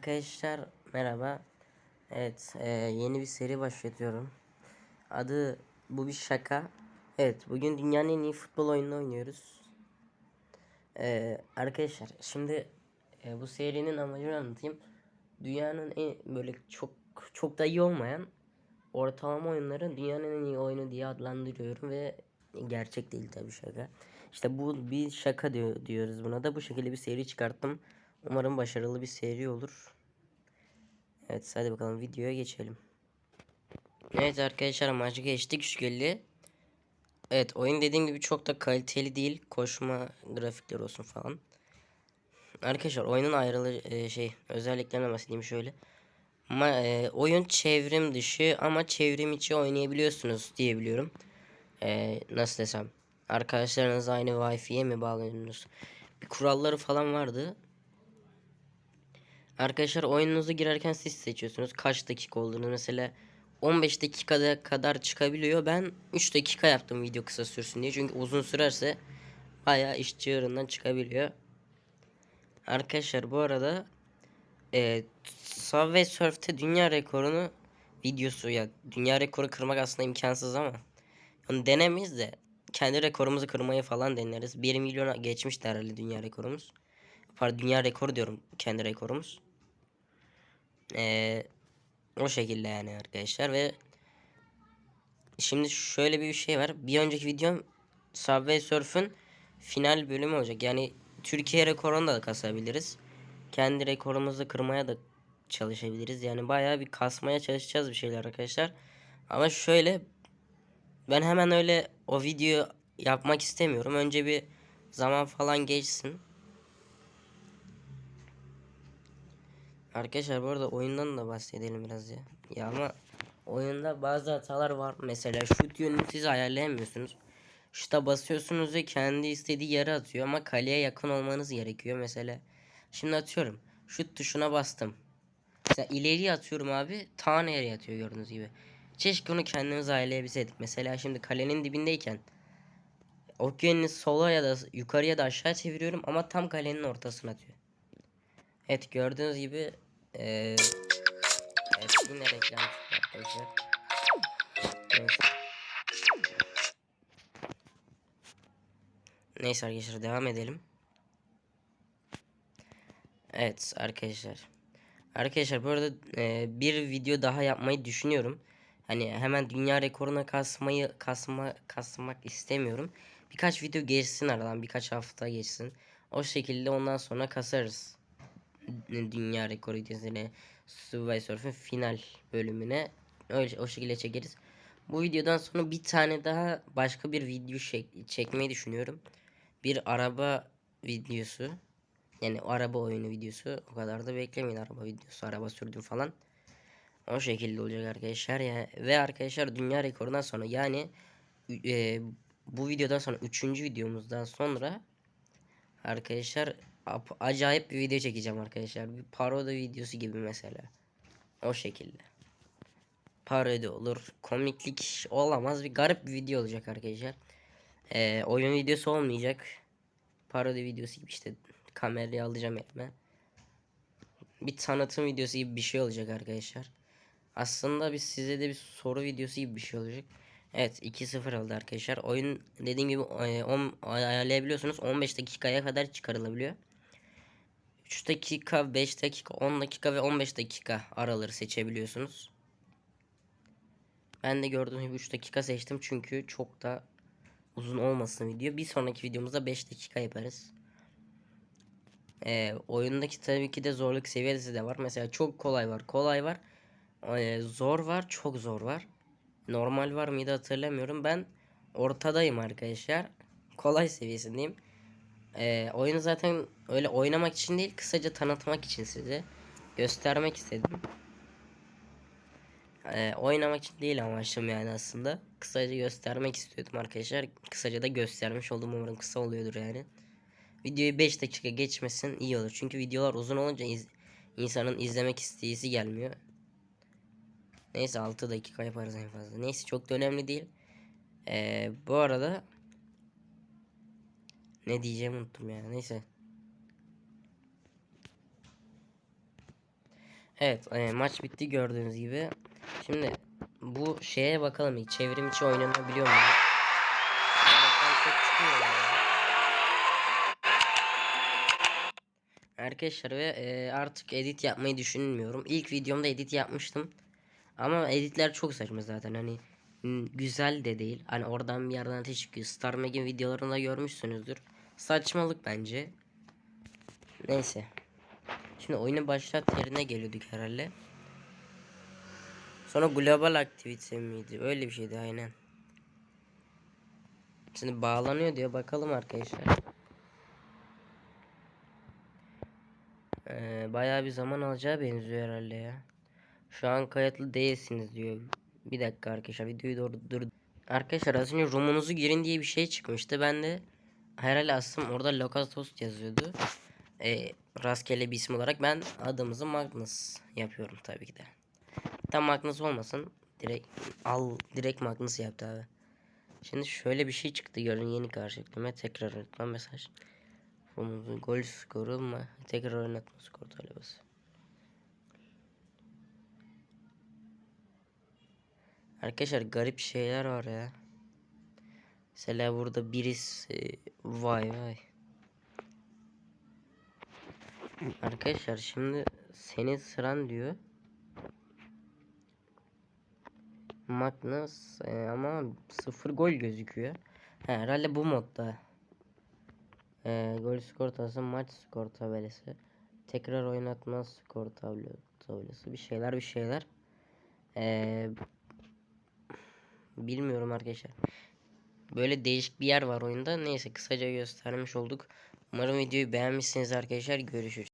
Arkadaşlar merhaba. Evet e, yeni bir seri başlatıyorum. Adı bu bir şaka. Evet bugün dünyanın en iyi futbol oyununu oynuyoruz. E, arkadaşlar şimdi e, bu serinin amacını anlatayım. Dünyanın en böyle çok çok da iyi olmayan ortalama oyunları dünyanın en iyi oyunu diye adlandırıyorum ve gerçek değil tabii şaka. İşte bu bir şaka diyor, diyoruz buna da bu şekilde bir seri çıkarttım. Umarım başarılı bir seri olur. Evet hadi bakalım videoya geçelim. Evet arkadaşlar maçı geçtik şükürlü. Evet oyun dediğim gibi çok da kaliteli değil. Koşma grafikleri olsun falan. Arkadaşlar oyunun ayrılı e, şey özelliklerine bahsedeyim şöyle. Ma, e, oyun çevrim dışı ama çevrim içi oynayabiliyorsunuz diyebiliyorum. E, nasıl desem. Arkadaşlarınız aynı Wi-Fi'ye mi bağlanıyorsunuz? Bir kuralları falan vardı. Arkadaşlar oyununuza girerken siz seçiyorsunuz kaç dakika olduğunu. Mesela 15 dakikada kadar çıkabiliyor. Ben 3 dakika yaptım video kısa sürsün diye. Çünkü uzun sürerse bayağı iş çığırından çıkabiliyor. Arkadaşlar bu arada e, Subway Surf'te dünya rekorunu videosu ya dünya rekoru kırmak aslında imkansız ama onu denemeyiz de kendi rekorumuzu kırmayı falan deneriz. 1 milyona geçmişti herhalde dünya rekorumuz. Pardon dünya rekoru diyorum kendi rekorumuz. Ee, o şekilde yani arkadaşlar ve şimdi şöyle bir şey var. Bir önceki videom Subway Surf'ün final bölümü olacak. Yani Türkiye rekorunu da kasabiliriz. Kendi rekorumuzu kırmaya da çalışabiliriz. Yani bayağı bir kasmaya çalışacağız bir şeyler arkadaşlar. Ama şöyle ben hemen öyle o video yapmak istemiyorum. Önce bir zaman falan geçsin. Arkadaşlar bu arada oyundan da bahsedelim biraz ya. Ya ama oyunda bazı hatalar var. Mesela şut yönünü siz ayarlayamıyorsunuz. Şuta basıyorsunuz ve kendi istediği yere atıyor ama kaleye yakın olmanız gerekiyor. Mesela şimdi atıyorum. Şut tuşuna bastım. Mesela ileriye atıyorum abi. Ta nereye atıyor gördüğünüz gibi. Keşke onu kendimiz ayarlayabilseydik. Mesela şimdi kalenin dibindeyken ok yönünü sola ya da yukarıya da aşağı çeviriyorum ama tam kalenin ortasına atıyor. Evet gördüğünüz gibi ee, evet yine reklam çıktı arkadaşlar. Neyse. Arkadaşlar devam edelim. Evet arkadaşlar. Arkadaşlar bu arada e, bir video daha yapmayı düşünüyorum. Hani hemen dünya rekoruna kasmayı kasma kasmak istemiyorum. Birkaç video geçsin aradan birkaç hafta geçsin. O şekilde ondan sonra kasarız dünya rekoru dizine Subway final bölümüne öyle o şekilde çekeriz. Bu videodan sonra bir tane daha başka bir video çek çekmeyi düşünüyorum. Bir araba videosu. Yani araba oyunu videosu. O kadar da beklemeyin araba videosu. Araba sürdüm falan. O şekilde olacak arkadaşlar ya. Ve arkadaşlar dünya rekorundan sonra yani e, bu videodan sonra 3. videomuzdan sonra arkadaşlar acayip bir video çekeceğim arkadaşlar. Bir parodi videosu gibi mesela. O şekilde. Parodi olur. Komiklik olamaz. Bir garip bir video olacak arkadaşlar. Ee, oyun videosu olmayacak. Parodi videosu gibi işte kamerayı alacağım elime. Bir tanıtım videosu gibi bir şey olacak arkadaşlar. Aslında biz size de bir soru videosu gibi bir şey olacak. Evet 2-0 oldu arkadaşlar. Oyun dediğim gibi 10 ayarlayabiliyorsunuz. 15 dakikaya kadar çıkarılabiliyor. 3 dakika, 5 dakika, 10 dakika ve 15 dakika araları seçebiliyorsunuz. Ben de gördüğünüz gibi 3 dakika seçtim çünkü çok da uzun olmasın video. Bir sonraki videomuzda 5 dakika yaparız. Ee, oyundaki tabii ki de zorluk seviyesi de var. Mesela çok kolay var, kolay var. Ee, zor var, çok zor var. Normal var mıydı hatırlamıyorum. Ben ortadayım arkadaşlar. Kolay seviyesindeyim. Ee, oyunu zaten öyle oynamak için değil kısaca tanıtmak için size göstermek istedim. Ee, oynamak için değil amaçım yani aslında. Kısaca göstermek istiyordum arkadaşlar. Kısaca da göstermiş oldum umarım kısa oluyordur yani. Videoyu 5 dakika geçmesin iyi olur. Çünkü videolar uzun olunca iz insanın izlemek isteğisi gelmiyor. Neyse 6 dakika yaparız en fazla. Neyse çok da önemli değil. Ee, bu arada ne diyeceğimi unuttum ya. Neyse. Evet e, maç bitti gördüğünüz gibi. Şimdi bu şeye bakalım ilk çevrim içi oynanabiliyor mu? Arkadaşlar ve e, artık edit yapmayı düşünmüyorum. İlk videomda edit yapmıştım. Ama editler çok saçma zaten hani güzel de değil. Hani oradan bir yerden ateş çıkıyor. Star Meg'in videolarında görmüşsünüzdür. Saçmalık bence. Neyse. Şimdi oyunu başlat yerine geliyorduk herhalde. Sonra global aktivite miydi? Öyle bir şeydi aynen. Şimdi bağlanıyor diyor. Bakalım arkadaşlar. Ee, bayağı bir zaman alacağı benziyor herhalde ya. Şu an kayıtlı değilsiniz diyor. Bir dakika arkadaşlar videoyu doğru dur. Arkadaşlar az önce romunuzu girin diye bir şey çıkmıştı. Ben de herhalde aslında orada Locust yazıyordu. Ee, rastgele bir isim olarak ben adımızı Magnus yapıyorum tabii ki de. Tam Magnus olmasın. Direkt al direkt Magnus yaptı abi. Şimdi şöyle bir şey çıktı görün yeni karşılıklama tekrar oynatma mesaj. Romuzun gol skoru mu? Tekrar oynatma skor talebesi. Arkadaşlar garip şeyler var ya. Mesela burada birisi vay vay. Arkadaşlar şimdi senin sıran diyor. Magnus e, ama sıfır gol gözüküyor. He, herhalde bu modda. E, gol skor tablosu, maç skor tabelası. Tekrar oynatma skor tablo, tablosu. Bir şeyler bir şeyler. E, bilmiyorum arkadaşlar. Böyle değişik bir yer var oyunda. Neyse kısaca göstermiş olduk. Umarım videoyu beğenmişsiniz arkadaşlar. Görüşürüz.